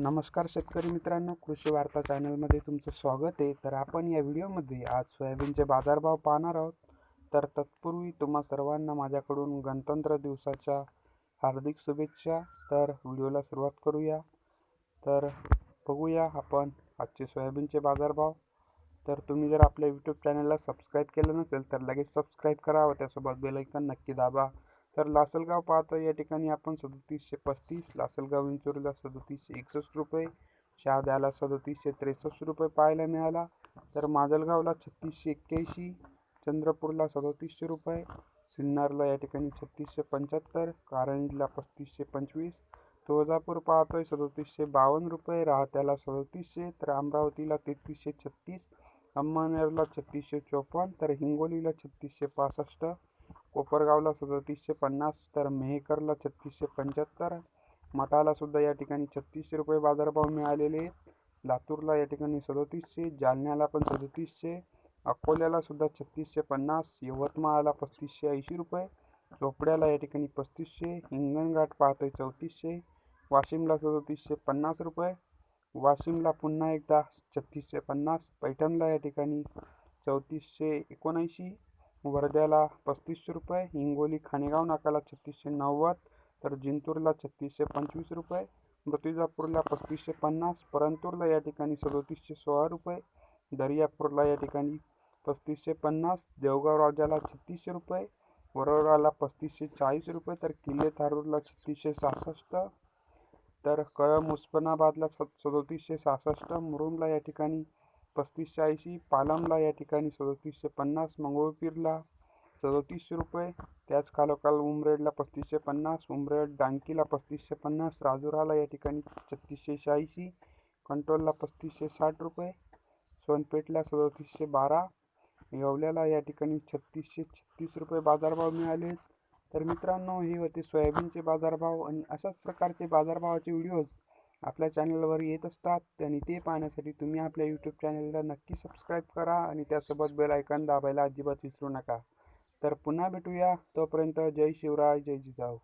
नमस्कार शेतकरी मित्रांनो कृषी वार्ता चॅनलमध्ये तुमचं स्वागत आहे. तर आपण या व्हिडिओमध्ये आज सोयाबीनचे बाजारभाव पाहणार आहोत. तर तत्पूर्वी तुम्हा सर्वांना माझ्याकडून गणतंत्र दिवसाच्या हार्दिक शुभेच्छा. तर व्हिडिओला सुरुवात करूया. तर बघूया आपण आजचे सोयाबीनचे बाजारभाव. तर तुम्ही जर आपल्या यूट्यूब चॅनलला सबस्क्राईब केलं नसेल तर लगेच सबस्क्राईब करा व त्यासोबत बेलायकन नक्की दाबा. तर लासलगाव पाहतो या ठिकाणी आपण सदोतीसशे पस्तीस लासलगाव विंचोरीला सदोतीसशे एकसष्ट रुपये शहाद्याला सदोतीसशे त्रेसष्ट रुपये पाहायला मिळाला. तर माजलगावला छत्तीसशे एक्क्याऐंशी चंद्रपूरला सदतीसशे रुपये सिन्नरला या ठिकाणी छत्तीसशे पंच्याहत्तर कारंजला पस्तीसशे पंचवीस तुळजापूर पाहतोय सदोतीसशे बावन्न रुपये राहत्याला सदतीसशे तर अमरावतीला तेहतीसशे छत्तीस अंमानेरला छत्तीसशे चोपन्न तर हिंगोलीला छत्तीसशे पासष्ट कोपरगावला सदतीसशे पन्नास तर मेहकरला छत्तीसशे पंच्याहत्तर. मठालासुद्धा या ठिकाणी छत्तीसशे रुपये बाजारभाव मिळालेले लातूरला या ठिकाणी सदोतीसशे जालन्याला पण सदोतीसशे अकोल्याला सुद्धा छत्तीसशे पन्नास यवतमाळला पस्तीसशे ऐंशी रुपये चोपड्याला या ठिकाणी पस्तीसशे हिंगणघाट पाहतोय चौतीसशे वाशिमला सदोतीसशे पन्नास रुपये वाशिमला पुन्हा एकदा छत्तीसशे पन्नास पैठणला या ठिकाणी चौतीसशे एकोणऐंशी वर्ध्याला पस्तीसशे रुपये हिंगोली खाणेगाव नाकाला छत्तीसशे नव्वद तर जिंतूरला छत्तीसशे पंचवीस रुपये मृत्युजापूरला पस्तीसशे पन्नास परंतूरला या ठिकाणी सदोतीसशे सोळा रुपये दर्यापूरला या ठिकाणी पस्तीसशे पन्नास देवगाव राजाला छत्तीसशे रुपये वरोराला पस्तीसशे चाळीस रुपये तर किल्ले थारूरला छत्तीसशे सहासष्ट तर कळम उस्मानाबादला स सदोतीसशे सहासष्ट मुरुमला या ठिकाणी पस्तीसशे ऐंशी पालमला या ठिकाणी सदोतीसशे पन्नास मंगळपीरला सदोतीसशे रुपये त्याच खालोखाल उमरेडला पस्तीसशे पन्नास उमरेड डांकीला पस्तीसशे पन्नास राजुराला या ठिकाणी छत्तीसशे शहाऐंशी कंट्रोलला पस्तीसशे साठ रुपये सोनपेठला सदतीसशे बारा येवल्याला या ठिकाणी छत्तीसशे छत्तीस रुपये बाजारभाव मिळालेच तर मित्रांनो हे होते सोयाबीनचे बाजारभाव आणि अशाच प्रकारचे बाजारभावाचे व्हिडिओज. आपल्या चॅनलवर येत असतात आणि ते पाहण्यासाठी तुम्ही आपल्या यूट्यूब चॅनलला नक्की सबस्क्राईब करा आणि त्यासोबत बेल आयकॉन दाबायला अजिबात विसरू नका. तर पुन्हा भेटूया. तोपर्यंत जय शिवराय जय जिजाऊ.